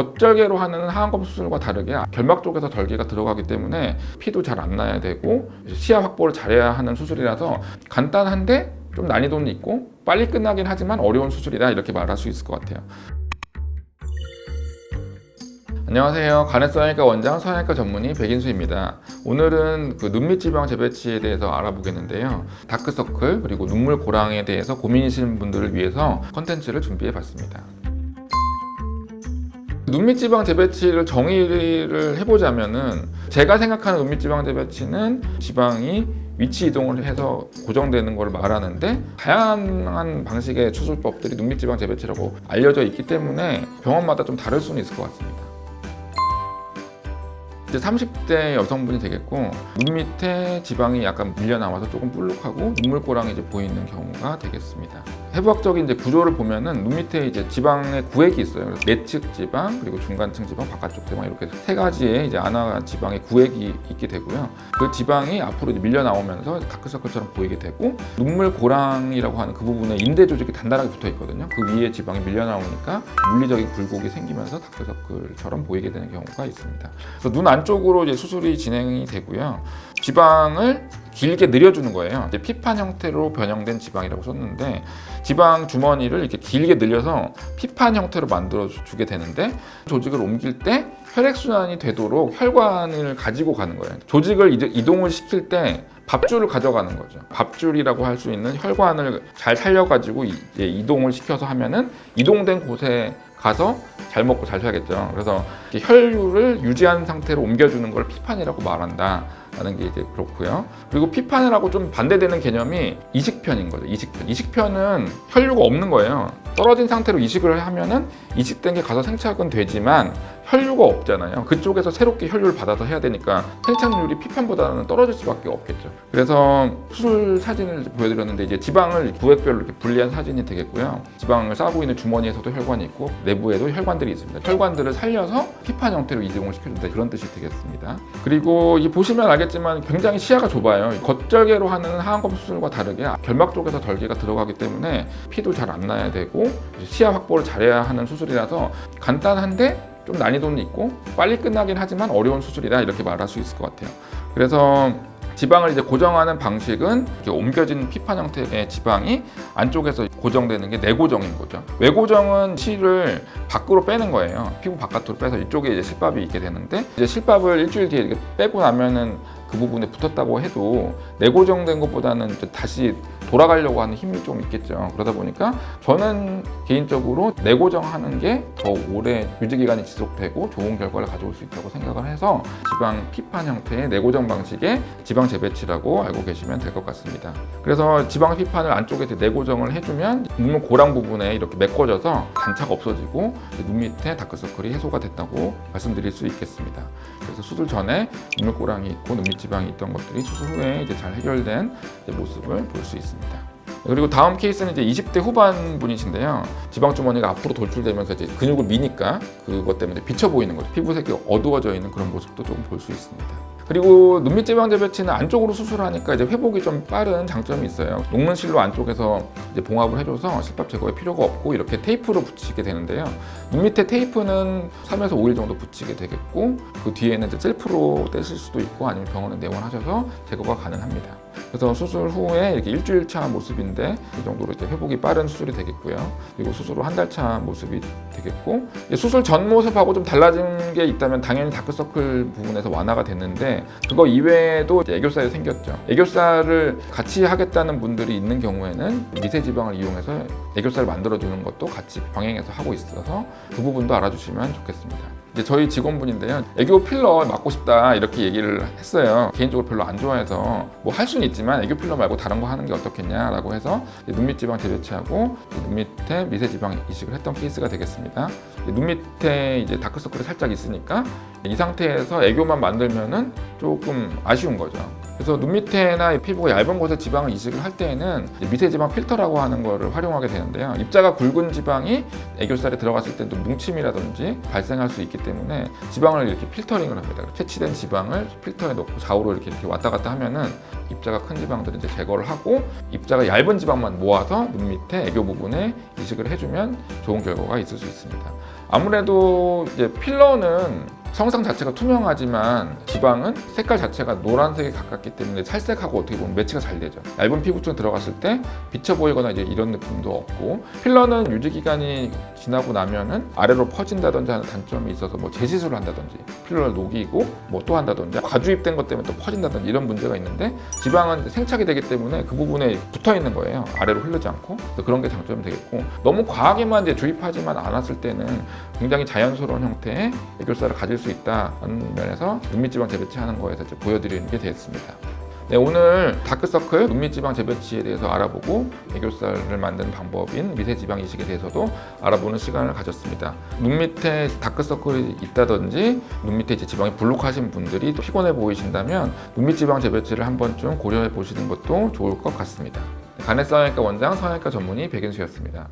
겉절개로 하는 하안검 수술과 다르게 결막 쪽에서 덜개가 들어가기 때문에 피도 잘 안 나야 되고 시야 확보를 잘해야 하는 수술이라서 간단한데 좀 난이도는 있고 빨리 끝나긴 하지만 어려운 수술이다 이렇게 말할 수 있을 것 같아요. 안녕하세요. 간해성형외과 원장 성형외과 전문의 백인수입니다. 오늘은 그 눈밑 지방 재배치에 대해서 알아보겠는데요. 다크서클 그리고 눈물 고랑에 대해서 고민이신 분들을 위해서 컨텐츠를 준비해 봤습니다. 눈밑 지방 재배치를 정의를 해보자면은 제가 생각하는 눈밑 지방 재배치는 지방이 위치 이동을 해서 고정되는 걸 말하는데 다양한 방식의 수술법들이 눈밑 지방 재배치라고 알려져 있기 때문에 병원마다 좀 다를 수는 있을 것 같습니다. 이제 30대 여성분이 되겠고 눈 밑에 지방이 약간 밀려 나와서 조금 볼록하고 눈물고랑이 이제 보이는 경우가 되겠습니다. 해부학적인 이제 구조를 보면은 눈 밑에 이제 지방의 구획이 있어요. 그래서 내측 지방 그리고 중간층 지방, 바깥쪽 지방 이렇게 세 가지의 이제 안화 지방의 구획이 있게 되고요. 그 지방이 앞으로 밀려 나오면서 다크서클처럼 보이게 되고 눈물고랑이라고 하는 그 부분에 인대 조직이 단단하게 붙어 있거든요. 그 위에 지방이 밀려 나오니까 물리적인 굴곡이 생기면서 다크서클처럼 보이게 되는 경우가 있습니다. 그래서 눈안 쪽으로 이제 수술이 진행이 되고요. 지방을 길게 늘려주는 거예요. 이제 피판 형태로 변형된 지방이라고 썼는데 지방 주머니를 이렇게 길게 늘려서 피판 형태로 만들어 주게 되는데 조직을 옮길 때 혈액 순환이 되도록 혈관을 가지고 가는 거예요. 조직을 이동을 시킬 때 밥줄을 가져가는 거죠. 밥줄이라고 할 수 있는 혈관을 잘 살려가지고 이동을 시켜서 하면은 이동된 곳에 가서 잘 먹고 잘 살겠죠. 그래서 혈류를 유지한 상태로 옮겨주는 걸 피판이라고 말한다. 라는 게 이제 그렇고요. 그리고 피판이라고 좀 반대되는 개념이 이식편인 거죠. 이식편. 이식편은 혈류가 없는 거예요. 떨어진 상태로 이식을 하면은 이식된 게 가서 생착은 되지만 혈류가 없잖아요. 그쪽에서 새롭게 혈류를 받아서 해야 되니까 생착률이 피판보다는 떨어질 수밖에 없겠죠. 그래서 수술 사진을 보여드렸는데 이제 지방을 구획별로 이렇게 분리한 사진이 되겠고요. 지방을 싸고 있는 주머니에서도 혈관이 있고 내부에도 혈관들이 있습니다. 혈관들을 살려서 피판 형태로 이동을 시켜준다 그런 뜻이 되겠습니다. 그리고 이 보시면 알겠지만 굉장히 시야가 좁아요. 겉절개로 하는 하안검 수술과 다르게 결막 쪽에서 덜개가 들어가기 때문에 피도 잘 안 나야 되고 시야 확보를 잘해야 하는 수술이라서 간단한데 좀 난이도는 있고 빨리 끝나긴 하지만 어려운 수술이다 이렇게 말할 수 있을 것 같아요. 그래서 지방을 이제 고정하는 방식은 옮겨진 피판 형태의 지방이 안쪽에서 고정되는 게 내고정인 거죠. 외고정은 실을 밖으로 빼는 거예요. 피부 바깥으로 빼서 이쪽에 이제 실밥이 있게 되는데 이제 실밥을 일주일 뒤에 이렇게 빼고 나면은 그 부분에 붙었다고 해도 내고정된 것보다는 다시 돌아가려고 하는 힘이 좀 있겠죠. 그러다 보니까 저는 개인적으로 내고정하는 게 더 오래 유지 기간이 지속되고 좋은 결과를 가져올 수 있다고 생각을 해서 지방 피판 형태의 내고정 방식의 지방 재배치라고 알고 계시면 될 것 같습니다. 그래서 지방 피판을 안쪽에 내고정을 해주면 눈물 고랑 부분에 이렇게 메꿔져서 단차가 없어지고 눈 밑에 다크서클이 해소가 됐다고 말씀드릴 수 있겠습니다. 그래서 수술 전에 눈물 고랑이 있고 눈 밑 지방이 있던 것들이 수술 후에 이제 잘 해결된 이제 모습을 볼 수 있습니다. 그리고 다음 케이스는 이제 20대 후반 분이신데요. 지방 주머니가 앞으로 돌출되면서 이제 근육을 미니까 그것 때문에 비쳐 보이는 거죠. 피부색이 어두워져 있는 그런 모습도 조금 볼 수 있습니다. 그리고 눈밑 지방 재배치는 안쪽으로 수술하니까 이제 회복이 좀 빠른 장점이 있어요. 녹는 실로 안쪽에서 이제 봉합을 해줘서 실밥 제거에 필요가 없고 이렇게 테이프로 붙이게 되는데요. 눈 밑에 테이프는 3에서 5일 정도 붙이게 되겠고 그 뒤에는 이제 셀프로 떼실 수도 있고 아니면 병원에 내원하셔서 제거가 가능합니다. 그래서 수술 후에 이렇게 일주일 차 모습인데 이 정도로 이제 회복이 빠른 수술이 되겠고요. 그리고 수술 후 한 달 차 모습이 되겠고 수술 전 모습하고 좀 달라진 게 있다면 당연히 다크서클 부분에서 완화가 됐는데 그거 이외에도 애교살이 생겼죠. 애교살을 같이 하겠다는 분들이 있는 경우에는 미세 지방을 이용해서 애교살을 만들어주는 것도 같이 병행해서 하고 있어서 그 부분도 알아주시면 좋겠습니다. 이제 저희 직원분인데요. 애교 필러 맞고 싶다 이렇게 얘기를 했어요. 개인적으로 별로 안 좋아해서 뭐 할 수는 있지만 애교 필러 말고 다른 거 하는 게 어떻겠냐라고 해서 눈밑 지방 재배치하고 눈 밑에 미세 지방 이식을 했던 케이스가 되겠습니다. 눈 밑에 이제 다크서클이 살짝 있으니까 이 상태에서 애교만 만들면은 조금 아쉬운 거죠. 그래서 눈 밑에나 피부가 얇은 곳에 지방을 이식을 할 때에는 미세 지방 필터라고 하는 거를 활용하게 되는데요. 입자가 굵은 지방이 애교살에 들어갔을 때도 뭉침이라든지 발생할 수 있기 때문에 지방을 이렇게 필터링을 합니다. 채취된 지방을 필터에 넣고 좌우로 이렇게, 이렇게 왔다 갔다 하면은 입자가 큰 지방들은 이제 제거를 하고 입자가 얇은 지방만 모아서 눈 밑에 애교 부분에 이식을 해주면 좋은 결과가 있을 수 있습니다. 아무래도 이제 필러는 성상 자체가 투명하지만 지방은 색깔 자체가 노란색에 가깝기 때문에 살색하고 어떻게 보면 매치가 잘 되죠. 얇은 피부층 들어갔을 때 비쳐 보이거나 이제 이런 느낌도 없고 필러는 유지 기간이 지나고 나면은 아래로 퍼진다든지 하는 단점이 있어서 뭐 재시술을 한다든지 필러를 녹이고 뭐 또 한다든지 과주입된 것 때문에 또 퍼진다든지 이런 문제가 있는데 지방은 생착이 되기 때문에 그 부분에 붙어 있는 거예요. 아래로 흐르지 않고 그런 게 장점이 되겠고 너무 과하게만 이제 주입하지만 않았을 때는 굉장히 자연스러운 형태의 애교살을 가질 수 있다는 면에서 눈밑지방 재배치하는 거에서 이제 보여드리는 게 되겠습니다. 네, 오늘 다크서클 눈밑지방 재배치에 대해서 알아보고 애교살을 만드는 방법인 미세지방 이식에 대해서도 알아보는 시간을 가졌습니다. 눈 밑에 다크서클이 있다든지 눈 밑에 지방이 불룩하신 분들이 또 피곤해 보이신다면 눈밑지방 재배치를 한 번쯤 고려해 보시는 것도 좋을 것 같습니다. 간해성형외과 원장 성형외과 전문의 백윤수였습니다.